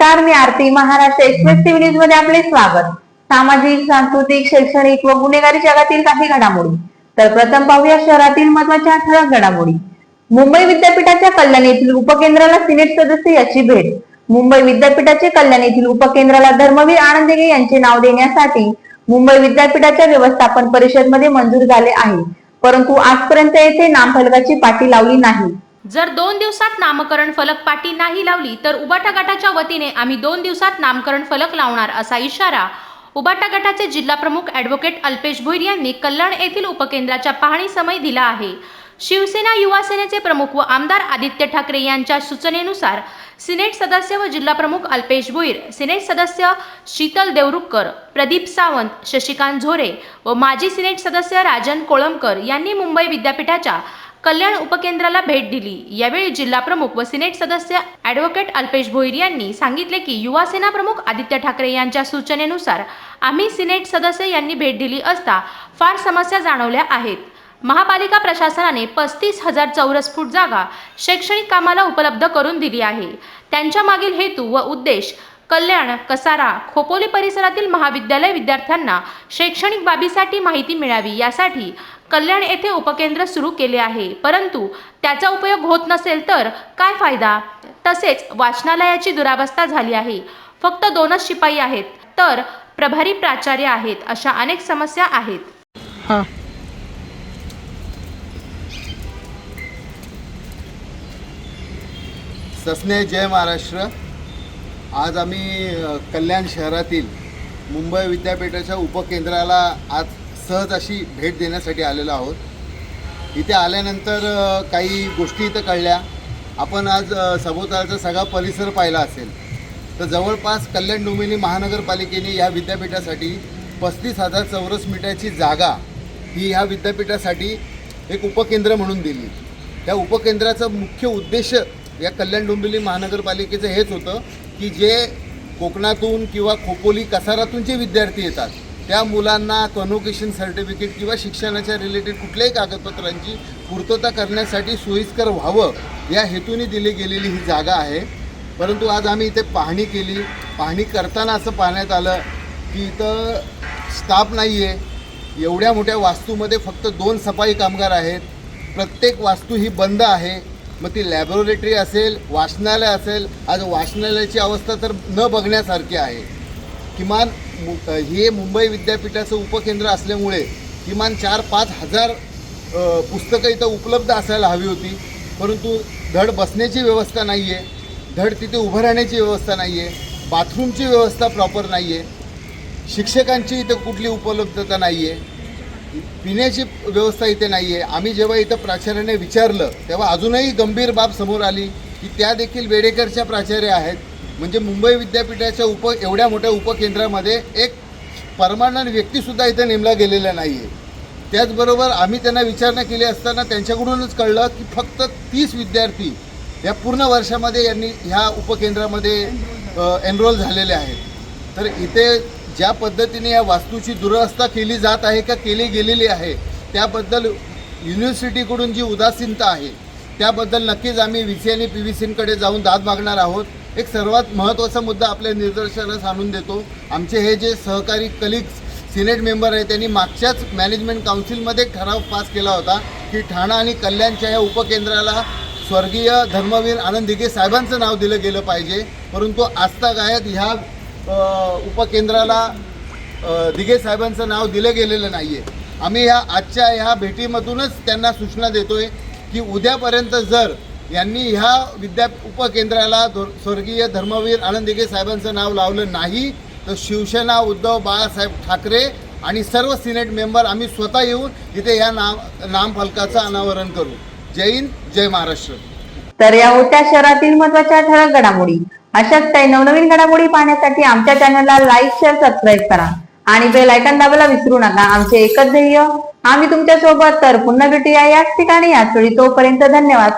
Bharti Maharashtra express TV न्यूजमध्ये आपले स्वागत. सामाजिक सांस्कृतिक शैक्षणिक व गुन्हेगारी जगातील काही घडामोडी. तर प्रथम पाहूया शहरातील महत्त्वाच्या ठळक घडामोडी. मुंबई विद्यापीठाच्या कल्याण येथील उपकेंद्राला सिनेट सदस्य याची भेट. मुंबई विद्यापीठाचे कल्याण येथील उपकेंद्राला धर्मवीर आनंद यांचे नाव देण्यासाठी मुंबई विद्यापीठाच्या व्यवस्थापन परिषदमध्ये मंजूर झाले आहे. परंतु आजपर्यंत येथे नामफलकाची पाटी लावली नाही. जर दोन दिवसात नामकरण फलक पाटी नाही लावली तर उबाटा गटाच्या वतीने आम्ही दोन दिवसात नामकरण फलक लावणार असा इशारा उबाटा गटाचे जिल्हा प्रमुख ॲडव्होकेट अल्पेश भोईर यांनी कल्याण येथील उपकेंद्राच्या पाहणी समय दिला आहे. शिवसेना युवा सेनेचे प्रमुख व आमदार आदित्य ठाकरे यांच्या सूचनेनुसार सिनेट सदस्य व जिल्हा प्रमुख अल्पेश भोईर सिनेट सदस्य शीतल देवरुखकर प्रदीप सावंत शशिकांत झोरे व माजी सिनेट सदस्य राजन कोळंबकर यांनी मुंबई विद्यापीठाच्या कल्याण उपकेंद्राला भेट दिली. यावेळी जिल्हा प्रमुख व सिनेट सदस्य ॲडव्होकेट अल्पेश भोईर यांनी सांगितले की युवा सेना प्रमुख आदित्य ठाकरे यांच्या सूचनेनुसार आम्ही सिनेट सदस्य यांनी भेट दिली असता फार समस्या जाणवल्या आहेत. महापालिका प्रशासनाने पस्तीस हजार चौरस फूट जागा शैक्षणिक कामाला उपलब्ध करून दिली आहे. त्यांच्या मागील हेतू व उद्देश कल्याण कसारा खोपोली परिसरातील महाविद्यालय विद्यार्थ्यांना शैक्षणिक बाबीसाठी माहिती मिळावी यासाठी कल्याण येथे उपकेंद्र सुरू केले आहे. परंतु त्याचा उपयोग होत नसेल तर काय फायदा? तसेच वाचनालयाची दुरावस्था झाली आहे. फक्त दोनच शिपाई आहेत. तर प्रभारी प्राचार्य आहेत अशा अनेक समस्या आहेत. हां. ससने जय महाराष्ट्र. आज आम्ही कल्याण शहरातील मुंबई विद्यापीठाच्या उपकेंद्राला आज सहज अशी भेट देण्यासाठी आलेलो आहोत. इथे आल्यानंतर काही गोष्टी इथं कळल्या. आपण आज सभोवतालचा सगळा परिसर पाहिला असेल. तर जवळपास कल्याण डोंबिवली महानगरपालिकेने या विद्यापीठासाठी पस्तीस हजार चौरस मीटरची जागा ही ह्या विद्यापीठासाठी एक उपकेंद्र म्हणून दिली. त्या उपकेंद्राचं मुख्य उद्देश या कल्याण डोंबिवली महानगरपालिकेचं हेच होतं की जे कोकणातून किंवा खोपोली कसारातून जे विद्यार्थी येतात त्या मुलांना कन्व्होकेशन सर्टिफिकेट किंवा शिक्षणाच्या रिलेटेड कुठल्याही कागदपत्रांची पूर्तता करण्यासाठी सोयीस्कर व्हावं या हेतूने दिली गेलेली ही जागा आहे. परंतु आज आम्ही इथे पाहणी केली. पाहणी करताना असं पाहण्यात आलं की इथं स्टाफ नाही आहे एवढ्या मोठ्या वास्तूमध्ये फक्त दोन सफाई कामगार आहेत. प्रत्येक वास्तू ही बंद आहे. मग ती लॅबोरेटरी असेल वाचनालय असेल. आज वाचनालयाची अवस्था तर न बघण्यासारखी आहे. किमान मु हे मुंबई विद्यापीठाचं उपकेंद्र असल्यामुळे किमान चार पाच हजार पुस्तकं इथं उपलब्ध असायला हवी होती. परंतु धड बसण्याची व्यवस्था नाही आहे धड तिथे उभं राहण्याची व्यवस्था नाही आहे बाथरूमची व्यवस्था प्रॉपर नाही आहे शिक्षकांची इथं कुठली उपलब्धता नाही आहे पिण्याची व्यवस्था इथे नाही आहे आम्ही जेव्हा इथं प्राचार्याने विचारलं तेव्हा अजूनही गंभीर बाब समोर आली की त्या देखील वेडेकरच्या प्राचार्य आहेत. म्हणजे मुंबई विद्यापीठाच्या उप एवढ्या मोठ्या उपकेंद्रामध्ये एक परमानंट व्यक्तीसुद्धा इथे नेमला गेलेला नाही आहे त्याचबरोबर आम्ही त्यांना विचारणा केली असताना त्यांच्याकडूनच कळलं की फक्त तीस विद्यार्थी या पूर्ण वर्षामध्ये यांनी ह्या उपकेंद्रामध्ये एनरोल झालेले आहेत. तर इथे ज्या पद्धतीने या वास्तूची दुरवस्था केली जात आहे का केली गेलेली आहे त्याबद्दल युनिव्हर्सिटीकडून जी उदासीनता आहे त्याबद्दल नक्कीच आम्ही व्ही सी आणि पी व्ही सीकडे जाऊन दाद मागणार आहोत. एक सर्वात महत्त्वाचा मुद्दा आपल्या निदर्शनास आणून देतो. आमचे हे जे सहकारी कलिग्स सिनेट मेंबर आहे त्यांनी मागच्याच मॅनेजमेंट काउन्सिलमध्ये ठराव पास केला होता की ठाणा आणि कल्याणच्या या उपकेंद्राला स्वर्गीय धर्मवीर आनंद दिघे साहेबांचं नाव दिलं गेलं पाहिजे. परंतु आजतागायत ह्या उपकेंद्राला दिघे साहेबांचं नाव दिलं गेलेलं नाही आहे आम्ही ह्या आजच्या ह्या भेटीमधूनच त्यांना सूचना देतो आहे की उद्यापर्यंत जर यांनी ह्या विद्या उपकेंद्राला धो- स्वर्गीय धर्मवीर आनंद साहेबांचं नाव लावलं नाही. तर शिवसेना उद्धव बाळासाहेब ठाकरे आणि सर्व सिनेट मेंबर आम्ही स्वतः येऊन इथे या नाम नामफलकाचं अनावरण करू. जय हिंद जय महाराष्ट्र. तर या होत्या शहरातील महत्त्वाच्या ठळक घडामोडी अशाच काही नवनवीन घडामोडी पाहण्यासाठी आमच्या चॅनलला लाईक शेअर सबस्क्राईब करा. आणि बेल आयकॉन दाबायला विसरू नका. आमचे एकच ध्येय आम्ही तुमच्यासोबत तर पुन्हा भेटूया. याच ठिकाणी याच वेळी तोपर्यंत धन्यवाद.